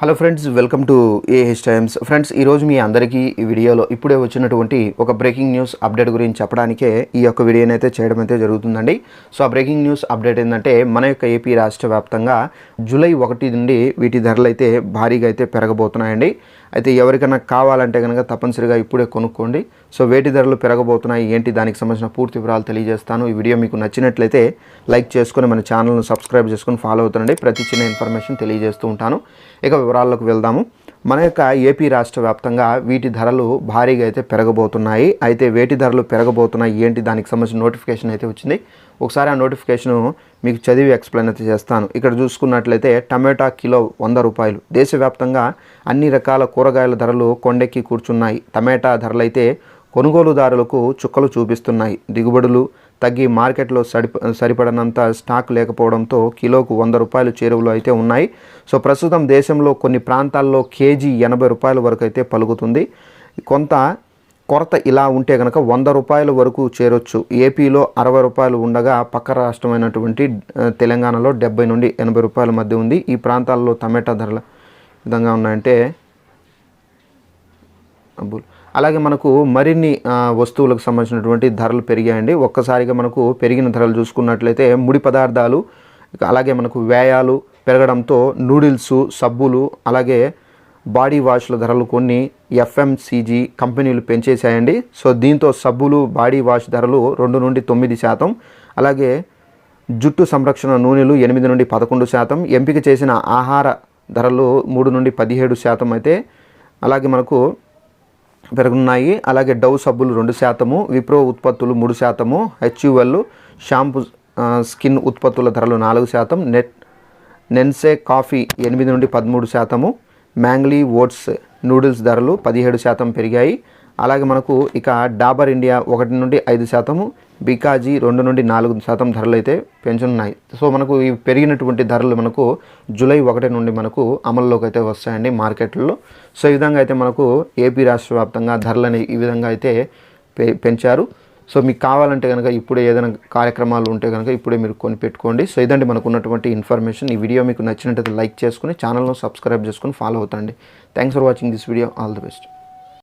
Hello friends welcome to AH times friends ఈరోజు మీ అందరికీ ఈ వీడియోలో ఇప్పుడే వచ్చినటువంటి ఒక బ్రేకింగ్ న్యూస్ అప్డేట్ గురించి చెప్పడానికే ఈ యొక్క వీడియోని అయితే చేయడం అయితే జరుగుతుందండి. సో ఆ బ్రేకింగ్ న్యూస్ అప్డేట్ ఏంటంటే మన యొక్క ఏపీ రాష్ట్ర వ్యాప్తంగా జూలై ఒకటి నుండి వీటి ధరలు అయితే భారీగా అయితే పెరగబోతున్నాయండి. అయితే ఎవరికైనా కావాలంటే కనుక తప్పనిసరిగా ఇప్పుడే కొనుక్కోండి. సో వేటి ధరలు పెరగబోతున్నాయి ఏంటి దానికి సంబంధించిన పూర్తి వివరాలు తెలియజేస్తాను. ఈ వీడియో మీకు నచ్చినట్లయితే లైక్ చేసుకొని మన ఛానల్ను సబ్స్క్రైబ్ చేసుకొని ఫాలో అవుతుండండి. ప్రతి చిన్న ఇన్ఫర్మేషన్ తెలియజేస్తూ ఉంటాను. ఇక వివరాల్లోకి వెళ్దాము. మన యొక్క ఏపీ రాష్ట్ర వ్యాప్తంగా వీటి ధరలు భారీగా అయితే పెరగబోతున్నాయి. అయితే వేటి ధరలు పెరగబోతున్నాయి ఏంటి? దానికి సంబంధించిన నోటిఫికేషన్ అయితే వచ్చింది. ఒకసారి ఆ నోటిఫికేషన్ మీకు చదివి ఎక్స్ప్లెయిన్ అయితే చేస్తాను. ఇక్కడ చూసుకున్నట్లయితే టమాటా కిలో వంద రూపాయలు. దేశవ్యాప్తంగా అన్ని రకాల కూరగాయల ధరలు కొండెక్కి కూర్చున్నాయి. టమాటా ధరలు అయితే కొనుగోలుదారులకు చుక్కలు చూపిస్తున్నాయి. దిగుబడులు తగ్గి మార్కెట్లో సరిప సరిపడనంత స్టాక్ లేకపోవడంతో కిలోకు వంద రూపాయలు చేరువలో అయితే ఉన్నాయి. సో ప్రస్తుతం దేశంలో కొన్ని ప్రాంతాల్లో కేజీ ఎనభై రూపాయల వరకు అయితే పలుకుతుంది. కొంత కొరత ఇలా ఉంటే కనుక వంద రూపాయల వరకు చేరొచ్చు. ఏపీలో అరవై రూపాయలు ఉండగా పక్క రాష్ట్రమైనటువంటి తెలంగాణలో డెబ్బై నుండి ఎనభై రూపాయల మధ్య ఉంది. ఈ ప్రాంతాల్లో టమాటా ధరల విధంగా ఉన్నాయంటే అబ్బుల్. అలాగే మనకు మరిన్ని వస్తువులకు సంబంధించినటువంటి ధరలు పెరిగాయండి. ఒక్కసారిగా మనకు పెరిగిన ధరలు చూసుకున్నట్లయితే ముడి పదార్థాలు అలాగే మనకు వ్యయాలు పెరగడంతో నూడిల్స్ సబ్బులు అలాగే బాడీ వాష్ల ధరలు కొన్ని ఎఫ్ఎంసీజీ కంపెనీలు పెంచేశాయండి. సో దీంతో సబ్బులు బాడీ వాష్ ధరలు రెండు నుండి తొమ్మిది శాతం అలాగే జుట్టు సంరక్షణ నూనెలు ఎనిమిది నుండి పదకొండు శాతం ఎంపిక చేసిన ఆహార ధరలు మూడు నుండి పదిహేడు శాతం అయితే అలాగే మనకు పెరుగున్నాయి. అలాగే డవ్ సబ్బులు రెండు శాతము విప్రో ఉత్పత్తులు మూడు శాతము హెచ్యుఎల్ షాంపూ స్కిన్ ఉత్పత్తుల ధరలు నాలుగు శాతం నెట్ నెన్సే కాఫీ ఎనిమిది నుండి పదమూడు శాతము మ్యాంగ్లీ ఓట్స్ నూడిల్స్ ధరలు పదిహేడు శాతం పెరిగాయి. అలాగే మనకు ఇక డాబర్ ఇండియా ఒకటి నుండి ఐదు శాతము బికాజీ రెండు నుండి నాలుగు శాతం ధరలు అయితే పెంచున్నాయి. సో మనకు ఈ పెరిగినటువంటి ధరలు మనకు జూలై ఒకటి నుండి మనకు అమల్లోకి అయితే వస్తాయండి మార్కెట్లో. సో ఈ విధంగా అయితే మనకు ఏపీ రాష్ట్ర వ్యాప్తంగా ధరలని ఈ విధంగా అయితే పె- పెంచారు. సో మీకు కావాలంటే కనుక ఇప్పుడే ఏదైనా కార్యక్రమాలు ఉంటే కనుక ఇప్పుడే మీరు కొని పెట్టుకోండి సో ఇదండి మనకు ఉన్నటువంటి ఇన్ఫర్మేషన్ ఈ వీడియో మీకు నచ్చినట్టయితే లైక్ చేసుకుని ఛానల్ను సబ్స్క్రైబ్ చేసుకుని follow అవుతండి. Thanks for watching this video. All the best.